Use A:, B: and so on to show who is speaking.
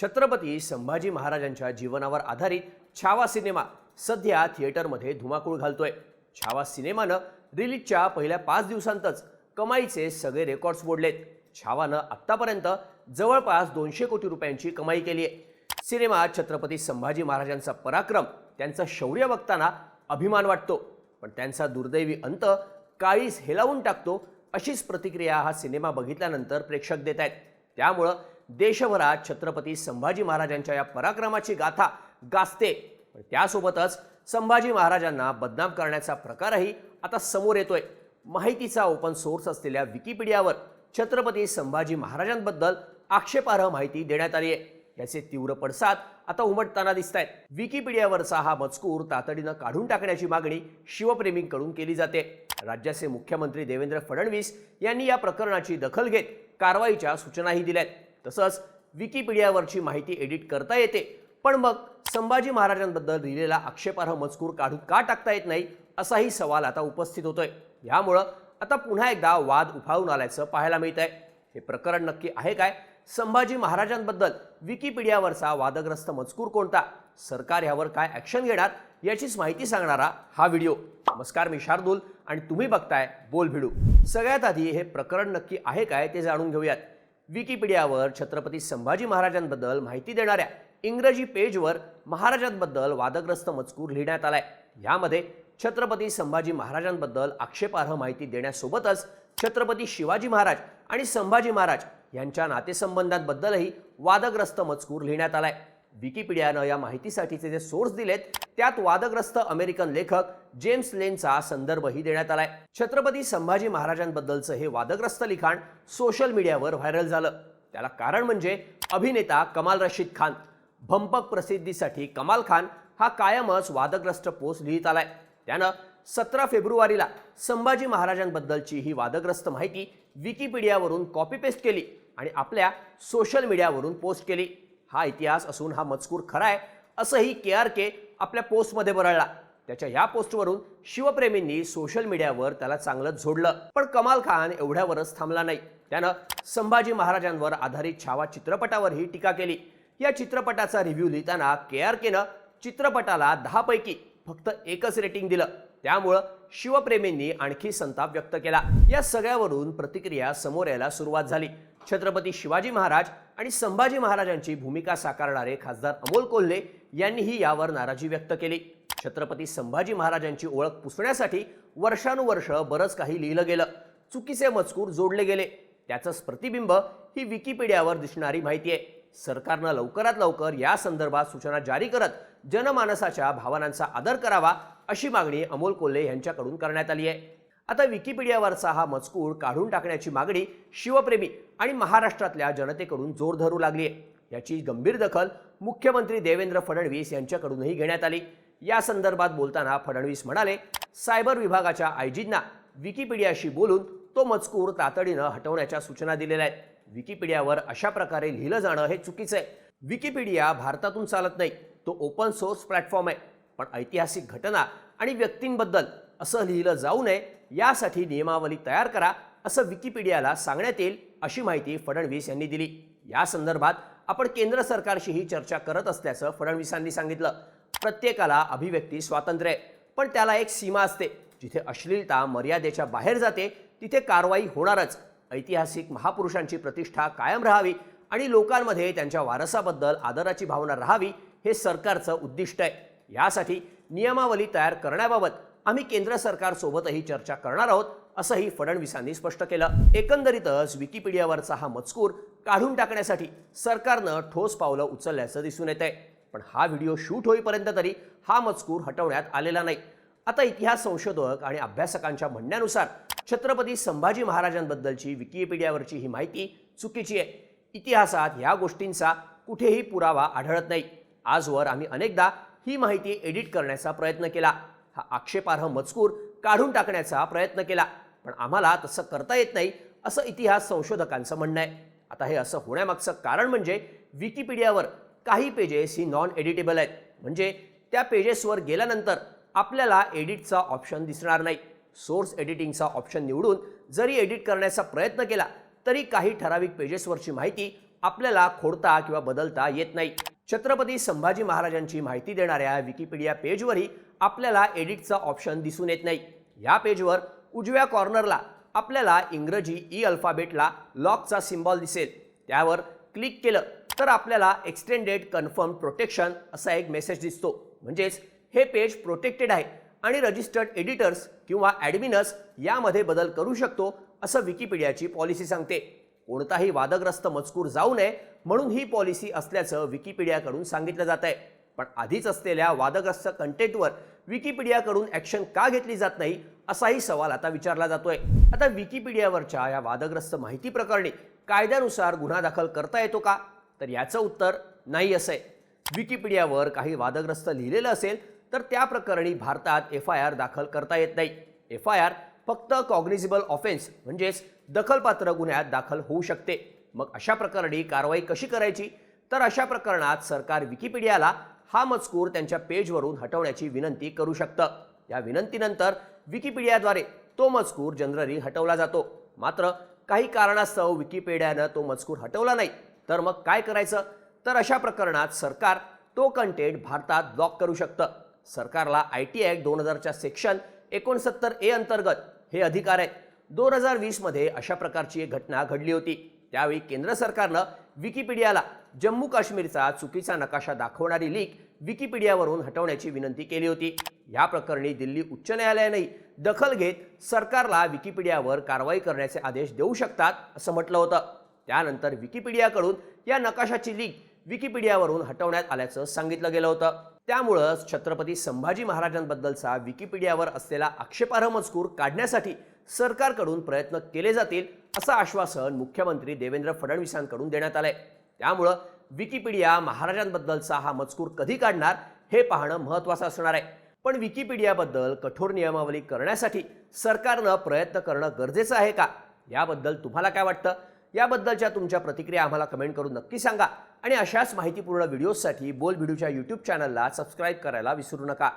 A: छत्रपती संभाजी महाराजांच्या जीवनावर आधारित छावा सिनेमा सध्या थिएटरमध्ये धुमाकूळ घालतोय. छावा सिनेमानं रिलीजच्या पहिल्या पाच दिवसांतच कमाईचे सगळे रेकॉर्ड्स मोडलेत छावानं आत्तापर्यंत जवळपास दोनशे कोटी रुपयांची कमाई केली आहे सिनेमा छत्रपती संभाजी महाराजांचा पराक्रम त्यांचं शौर्य बघताना अभिमान वाटतो. पण त्यांचा दुर्दैवी अंत काळीस हेलावून टाकतो अशीच प्रतिक्रिया हा सिनेमा बघितल्यानंतर प्रेक्षक देत आहेत त्यामुळं देशभरात छत्रपती संभाजी महाराजांच्या या पराक्रमाची गाथा गाजते. पण त्यासोबतच संभाजी महाराजांना बदनाम करण्याचा प्रकारही आता समोर येतोय. माहितीचा ओपन सोर्स असलेल्या विकिपीडियावर छत्रपती संभाजी महाराजांबद्दल आक्षेपार्ह माहिती देण्यात आली आहे याचे तीव्र पडसाद आता उमटताना दिसत आहेत विकिपीडियावरचा हा मजकूर तातडीनं काढून टाकण्याची मागणी शिवप्रेमींकडून केली जाते. राज्याचे मुख्यमंत्री देवेंद्र फडणवीस यांनी या प्रकरणाची दखल घेत कारवाईच्या सूचनाही दिल्या आहेत तसंच विकिपीडियावरची माहिती एडिट करता येते. पण मग संभाजी महाराजांबद्दल लिहिलेला आक्षेपार्ह मजकूर काढून का टाकता येत नाही असाही सवाल आता उपस्थित होतोय. यामुळं आता पुन्हा एकदा वाद उफाळून आल्याचं पाहायला मिळत आहे हे प्रकरण नक्की आहे काय? संभाजी महाराजांबद्दल विकिपीडियावरचा वादग्रस्त मजकूर कोणता? सरकार यावर काय ॲक्शन घेणार? याचीच माहिती सांगणारा हा व्हिडिओ. नमस्कार मी शार्दूल आणि तुम्ही बघताय बोल भिडू सगळ्यात आधी हे प्रकरण नक्की आहे काय ते जाणून घेऊयात. विकिपीडियावर छत्रपती संभाजी महाराजांबद्दल माहिती देणाऱ्या इंग्रजी पेजवर महाराजांबद्दल वादग्रस्त मजकूर लिहिण्यात आलाय. यामध्ये छत्रपती संभाजी महाराजांबद्दल आक्षेपार्ह माहिती देण्यासोबतच छत्रपती शिवाजी महाराज आणि संभाजी महाराज यांच्या नातेसंबंधांबद्दलही वादग्रस्त मजकूर लिहिण्यात आलाय. विकिपीडियानं या माहितीसाठीचे जे सोर्स दिलेत त्यात वादग्रस्त अमेरिकन लेखक जेम्स लेनचा संदर्भही देण्यात आलाय. छत्रपती संभाजी महाराजांबद्दलचं हे वादग्रस्त लिखाण सोशल मीडियावर व्हायरल झालं. त्याला कारण म्हणजे अभिनेता कमाल रशीद खान. भंपक प्रसिद्धीसाठी कमाल खान हा कायमच वादग्रस्त पोस्ट लिहित आलाय. त्यानं सतरा फेब्रुवारीला संभाजी महाराजांबद्दलची ही वादग्रस्त माहिती विकिपीडियावरून कॉपी पेस्ट केली आणि आपल्या सोशल मीडियावरून पोस्ट केली. हा इतिहास असून हा मजकूर खरा आहे असंही के आर के आपल्या पोस्टमध्ये बरळला त्याच्या या पोस्टवरून शिवप्रेमींनी सोशल मीडियावर त्याला चांगलंच झोडलं पण कमाल खान एवढ्यावरच थांबला नाही. त्यानं संभाजी महाराजांवर आधारित छावा चित्रपटावरही टीका केली. या चित्रपटाचा रिव्ह्यू लिहिताना के आर केनं चित्रपटाला दहापैकी फक्त एकच रेटिंग दिलं. त्यामुळं शिवप्रेमींनी आणखी संताप व्यक्त केला. या सगळ्यावरून प्रतिक्रिया समोर यायला सुरुवात झाली. छत्रपती शिवाजी महाराज आणि संभाजी महाराजांची भूमिका साकारणारे खासदार अमोल कोल्हे यांनीही यावर नाराजी व्यक्त केली. छत्रपती संभाजी महाराजांची ओळख पुसण्यासाठी वर्षानुवर्ष बरंच काही लिहिलं गेलं. चुकीचे मजकूर जोडले गेले. त्याचंच प्रतिबिंब ही विकिपीडियावर दिसणारी माहिती आहे सरकारनं लवकरात लवकर या संदर्भात सूचना जारी करत जनमानसाच्या भावनांचा आदर करावा अशी मागणी अमोल कोल्हे यांच्याकडून करण्यात आली आहे आता विकिपीडियावरचा हा मजकूर काढून टाकण्याची मागणी शिवप्रेमी आणि महाराष्ट्रातल्या जनतेकडून जोर धरू लागली आहे. याची गंभीर दखल मुख्यमंत्री देवेंद्र फडणवीस यांच्याकडूनही घेण्यात आली. या संदर्भात बोलताना फडणवीस म्हणाले सायबर विभागाच्या आयजींना विकिपीडियाशी बोलून तो मजकूर तातडीनं हटवण्याच्या सूचना दिलेल्या आहेत. विकिपीडियावर अशा प्रकारे लिहिलं जाणं हे चुकीचं आहे. विकिपीडिया भारतातून चालत नाही. तो ओपन सोर्स प्लॅटफॉर्म आहे. पण ऐतिहासिक घटना आणि व्यक्तींबद्दल असं लिहिलं जाऊ नये यासाठी नियमावली तयार करा असं विकिपीडियाला सांगण्यात येईल अशी माहिती फडणवीस यांनी दिली. या संदर्भात आपण केंद्र सरकारशीही चर्चा करत असल्याचं फडणवीसांनी सांगितलं. प्रत्येकाला अभिव्यक्ती स्वातंत्र्य आहे पण त्याला एक सीमा असते. जिथे अश्लीलता मर्यादेच्या बाहेर जाते तिथे कारवाई होणारच. ऐतिहासिक महापुरुषांची प्रतिष्ठा कायम राहावी आणि लोकांमध्ये त्यांच्या वारसाबद्दल आदराची भावना राहावी हे सरकारचं उद्दिष्ट आहे. यासाठी नियमावली तयार करण्याबाबत आम्ही केंद्र सरकारसोबतही चर्चा करणार आहोत असंही फडणवीसांनी स्पष्ट केलं. एकंदरीतच विकिपीडियावरचा हा मजकूर काढून टाकण्यासाठी सरकारनं ठोस पावलं उचलल्याचं दिसून येत आहे पण हा व्हिडिओ शूट होईपर्यंत तरी हा मजकूर हटवण्यात आलेला नाही. आता इतिहास संशोधक आणि अभ्यासकांच्या म्हणण्यानुसार छत्रपती संभाजी महाराजांबद्दलची विकिपीडियावरची ही माहिती चुकीची आहे. इतिहासात ह्या गोष्टींचा कुठेही पुरावा आढळत नाही. आजवर आम्ही अनेकदा ही माहिती एडिट करण्याचा प्रयत्न केला. हा आक्षेपार्ह मजकूर काढून टाकण्याचा प्रयत्न केला. पण आम्हाला तसं करता येत नाही असं इतिहास संशोधकांचं म्हणणं आहे. आता हे असं होण्यामागचं कारण म्हणजे विकिपीडियावर काही पेजेस ही नॉन एडिटेबल आहेत. म्हणजे त्या पेजेसवर गेल्यानंतर आपल्याला एडिटचा ऑप्शन दिसणार नाही. सोर्स एडिटिंगचा ऑप्शन निवडून जरी एडिट करण्याचा प्रयत्न केला तरी काही ठराविक पेजेसवरची माहिती आपल्याला खोडता किंवा बदलता येत नाही. छत्रपती संभाजी महाराजांची माहिती देणाऱ्या विकिपीडिया पेजवरही आपल्याला एडिटचा ऑप्शन दिसून येत नाही. या पेजवर उजव्या कॉर्नरला आपल्याला इंग्रजी ई अल्फाबेटला लॉकचा सिम्बॉल दिसेल. त्यावर क्लिक केलं तर आपल्याला एक्सटेंडेड कन्फर्म प्रोटेक्शन असा एक मेसेज दिसतो. म्हणजेच हे पेज प्रोटेक्टेड आहे आणि रजिस्टर्ड एडिटर्स किंवा ॲडमिनस यामध्ये बदल करू शकतो असं विकिपीडियाची पॉलिसी सांगते. कोणताही वादग्रस्त मजकूर जाऊ नये म्हणून ही पॉलिसी असल्याचं विकिपीडियाकडून सांगितलं जात आहे. पण आधीच असलेल्या वादग्रस्त कंटेंटवर विकिपीडियाकडून ॲक्शन का घेतली जात नाही असाही सवाल आता विचारला जातोय. आता विकिपीडियावरच्या या वादग्रस्त माहिती प्रकरणी कायद्यानुसार गुन्हा दाखल करता येतो का? तर याचं उत्तर नाही असं. आहे विकिपीडियावर काही वादग्रस्त लिहिलेलं असेल तर त्या प्रकरणी भारतात एफ आय आर दाखल करता येत नाही. एफ आय आर फक्त कॉग्निझिबल ऑफेन्स म्हणजेच दखलपात्र गुन्ह्यात दाखल होऊ शकते. मग अशा प्रकरणी कारवाई कशी करायची? तर अशा प्रकरणात सरकार विकिपीडियाला हा मजकूर त्यांच्या पेजवरून हटवण्याची विनंती करू शकतं. या विनंतीनंतर विकिपीडियाद्वारे तो मजकूर जनरली हटवला जातो. मात्र काही कारणास्तव विकिपीडियानं तो मजकूर हटवला नाही. तर मग काय करायचं? तर अशा प्रकरणात सरकार तो कंटेंट भारतात ब्लॉक करू शकतं. सरकारला आय टी ॲक्ट दोन हजारच्या सेक्शन एकोणसत्तर ए अंतर्गत हे अधिकार आहेत. दोन हजार वीसमध्ये अशा प्रकारची एक घटना घडली होती. त्यावेळी केंद्र सरकारनं विकिपीडियाला जम्मू काश्मीरचा चुकीचा नकाशा दाखवणारी लीक विकिपीडियावरून हटवण्याची विनंती केली होती. या प्रकरणी दिल्ली उच्च न्यायालयानेही दखल घेत सरकारला विकिपीडियावर कारवाई करण्याचे आदेश देऊ शकतात असं म्हटलं होतं. त्यानंतर विकिपीडियाकडून या नकाशाची लीक विकिपीडियावरून हटवण्यात आल्याचं सांगितलं गेलं होतं. त्यामुळं छत्रपती संभाजी महाराजांबद्दलचा विकिपीडियावर असलेला आक्षेपार्ह मजकूर काढण्यासाठी सरकारकडून प्रयत्न केले जातील असं आश्वासन मुख्यमंत्री देवेंद्र फडणवीसांकडून देण्यात आलंय. त्यामुळं विकिपीडिया महाराजांबद्दलचा हा मजकूर कधी काढणार हे पाहणं महत्त्वाचं असणार आहे. पण विकिपीडियाबद्दल कठोर नियमावली करण्यासाठी सरकारनं प्रयत्न करणं गरजेचं आहे का? याबद्दल तुम्हाला काय वाटतं? याबद्दलच्या तुमच्या प्रतिक्रिया आम्हाला कमेंट करून नक्की सांगा आणि अशाच माहितीपूर्ण व्हिडिओजसाठी बोल व्हिडिओच्या यूट्यूब चॅनलला सबस्क्राईब करायला विसरू नका.